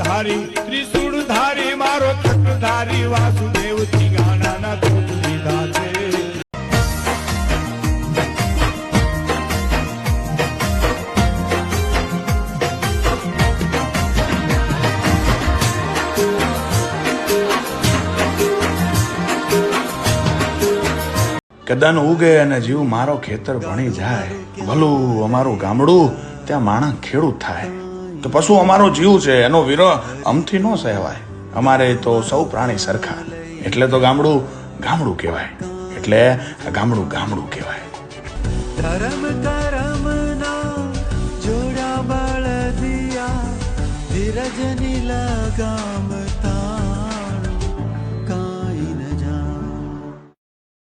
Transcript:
ધારી ત્રિશુળ ધારી, મારો ચક્રધારી વાસુદેવ ગાના દૂધ લીધા છે કદાન ઉગે અને જીવ મારો ખેતર ભણી જાય. ભલું અમારું ગામડું ત્યાં માણસ ખેડૂત થાય. તો પશુ અમારો જીવ છે, એનો વિરહ અમથી ન સહેવાય. અમારે તો સૌ પ્રાણી સરખા. એટલે તો ગામડું ગામડું કહેવાય. એટલે ગામડું ગામડું કહેવાય. ધરમ ધરમ જોડા બળદિયા ધીરજ નીલા